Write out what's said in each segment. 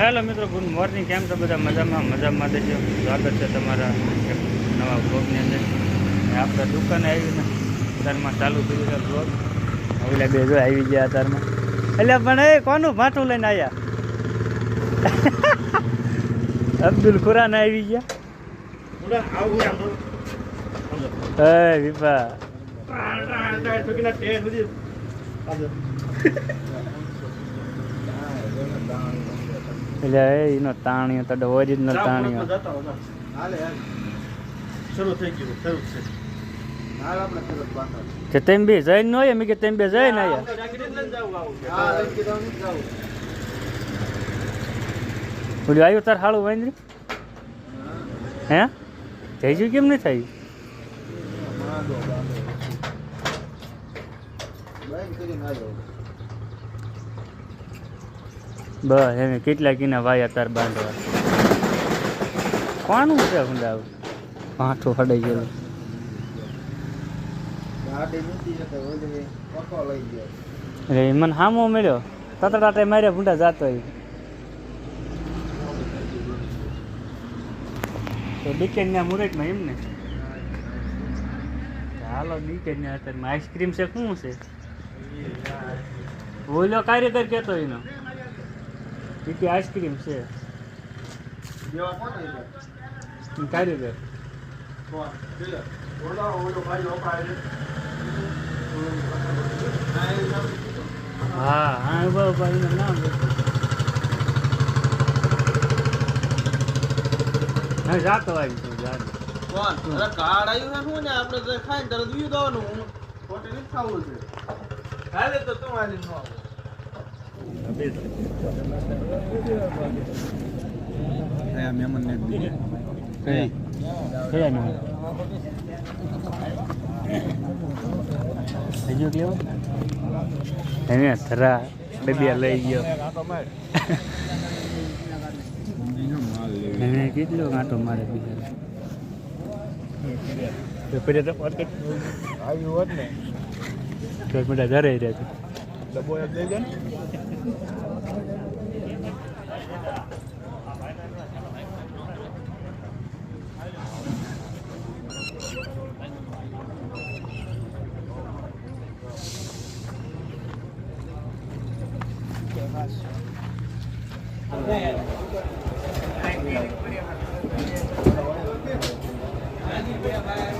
Hello મિત્રો good morning. કેમ છો બધા? મજામાં? મજામાં દેજો. સ્વાગત છે તમારા એક નવા બ્લોગની અંદર. આપણે દુકાને આવીને અત્યારમાં ચાલુ કર્યું છે બ્લોગ ઓલા બે જો આવી ગયા અત્યારમાં. એટલે પણ એ કોનું ભાઠું લઈને આવ્યા અબ્દુલ ખુરાન આવી ગયા. હે વિપા એટલે એનો તાણીઓ તો ઓરિજિનલ તાણિયો. થઈ છે. કે તેમ બી જઈને ન હોય કે તેમ બે જઈને ને ઓલું આવ્યું તાર હાળું વાંદરી? હે? ગયું કેમ નહીં થાય? બસ એને કેટલા કિના વાય તાર બાંધવા. કોનું છે હુંડા ભાઠું હડાઈ ગયેલું. એટલે મને હામો મળ્યો. તતડાટે માર્યા ભૂંડા જાતો હોય તો ડીકેનના મુરટમાં એમ ને? હાલો ડીકેનના અત્યારે આઈસ્ક્રીમ છે શું છે? ઓલો કાર્યકર કહેતો એનો? કે આઈસ્ક્રીમ છે. ઈ કાર્યકર હા હા ઊભા ઊભા એનું નામ. હા જાતો આવી તું જાતો. કોણ? અરે કાર્ડ આવ્યું છે શું ને? આપણે તો ખાઈને તરત વ્યૂ દવાનું હું ખોટી નથી ખાવું છે. હાલે તો તું હાલી ન આયા મહેમાન ને કયા? કયા હજુ કેવો એને થરા ડબિયા લઈ ગયો. એને કેટલો કાંટો મારે બીજા? તો આવ્યું હોત ને. ઘરે રહ્યા છે. ડબ્બો એક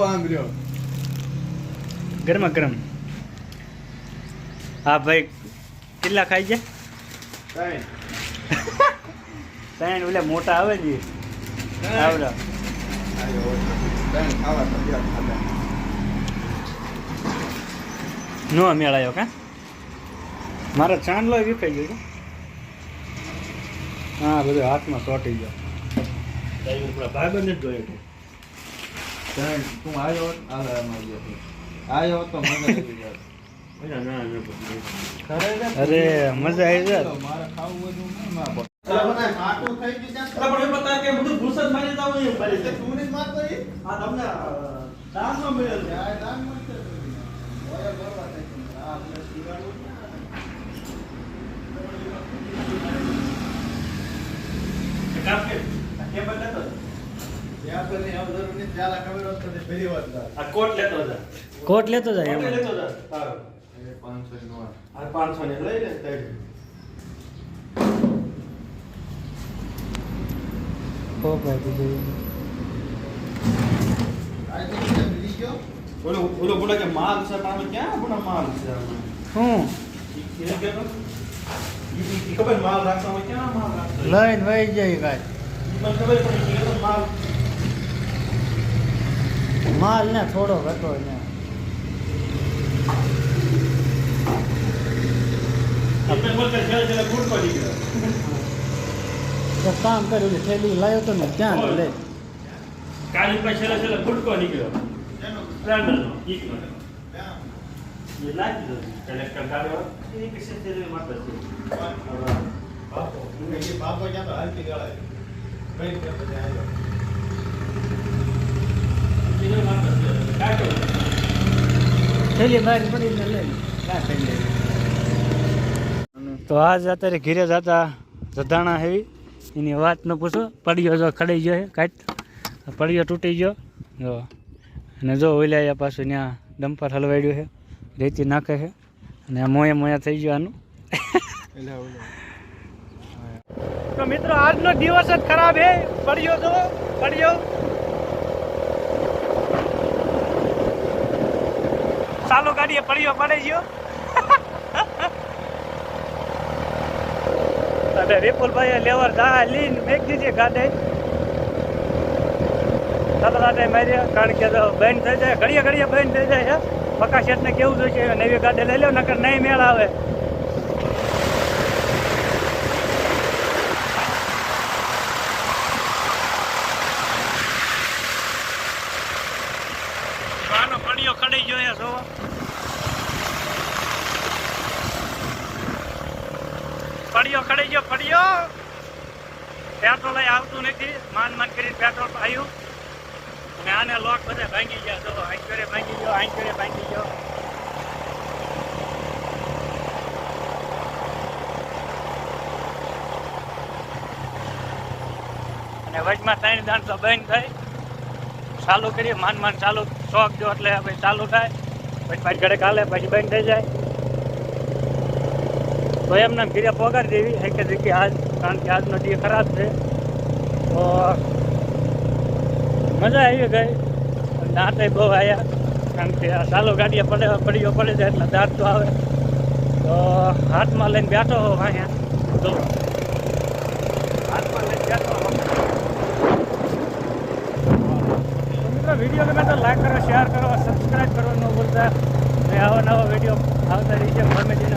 રહ્યો ગરમા ગરમ. હા ભાઈ કેટલા ખાઈ છે? ત્રણ. ત્રણ ઓલા મોટા આવે છે. આવડા. નો મેળાયો કા? મારો ચાંદલો વિખાઈ ગયો. હા બધું હાથમાં ચોટી ગયો. ભાઈબંધ જ જોયો હતો. તું આવ્યો હોત અમારી જોડે. આવ્યો હોત તો મજા આવી જાત. અરે મજા આવી જાય મારે ખાવું હોય તો? આ દાન મળશે. ઓય બરોબર છે. આ ખબર હોત તો તે ફરી લેતો થાય. કોટ લેતો જાય એમાં એ પાંચસો ની નોટ. ઓ ભાઈ બીજું આ તો બીજા ગયો. ઓલો ઓલો બોલે કે માલ છે પણ ક્યાં બોલા માલ છે ઈ- ઈ કે તો? ઈ- ખબર માલ રાખવામાં ક્યાં માલ રાખશે? લઈને વહી જાય કાંઈ મને ખબર પડી કે માલ માલ ને થોડો હતો ને. એક કામ કર્યું ને થેલી લાવ્યો તો ને ક્યાં તો લે કાલી પાસે છેલ્લે છેલ્લે ફૂટકો નીકળ્યો. સ્પ્લેન્ડરનો, કીકનો. એ લાગી દો કલેક્ટર કાઢ્યો એ માત્ર છે બાપો ક્યાં તો હાલતી ગળાય કઈ બધા આવ્યો એ માત્ર છે કાઢ્યો થેલી બહાર પડી ને લે ક્યાં કરી લે તો આજ અત્યારે ઘીરે જતા જધાણા હેવી. એની વાત ન પૂછો. પડ્યો જો ખડાઈ ગયો છે કાંઈક. પડ્યો તૂટી ગયો. જો. અને જો ઓલાયા પાછું ત્યાં ડમ્પર હલવાડ્યું છે રેતી નાખે છે અને મોયા મોયા થઈ ગયો આનું. તો મિત્રો આજનો દિવસ જ ખરાબ હે. પડ્યો જો પડ્યો. ચાલો ગાડીએ પડ્યો પડે ગયો અને વિપુલભાઈ લેવર દા લીન મેક દીધી ગાડે સતરાટે માર્યા કારણ કે બંધ થઈ જાય, ઘડીએ ઘડીએ બંધ થઈ જાય છે પકા શેઠને કેવું જોઈએ નવી ગાડી લઈ લો નકર નહીં મેળ આવે આનો ફળિયો ખડી ગયો છે જોવો ફળિયો ખડી ગયો ફળિયો. પેટ્રોલ આવતું નથી. માન માન કરીને પેટ્રોલ આવ્યું અને આને લોક બધા ભાંગી ગયા. જો આઈ કરે ભાંગી ગયો આઈ કરે ભાંગી ગયો. અને વચમાં ત્રણ દાણ તો બંધ થઈ ચાલુ કરીએ. માન માન ચાલુ. શોખ જો એટલે હવે ચાલુ થાય. પછી પાછી ઘડે કાલે, પછી બંધ થઈ જાય. તો એમને ઘીરે પગાર દેવી એક જ જગ્યાએ આજ કારણ કે આજનો દી ખરાબ છે તો મજા આવી ગઈ દાંતે બહુ આવ્યા કારણ કે આ ચાલુ ગાડીએ પડે પડીઓ પડે જાય એટલે દાંત તો આવે તો હાથમાં લઈને બેઠો હો અહીંયા તો હાથમાં લઈને બેઠો હો તો મિત્રો વીડિયો ગમે તો લાઈક કરો શેર કરો સબસ્ક્રાઈબ કરો ન ભૂલતા અને આવા નવા વીડિયો આવતા રહી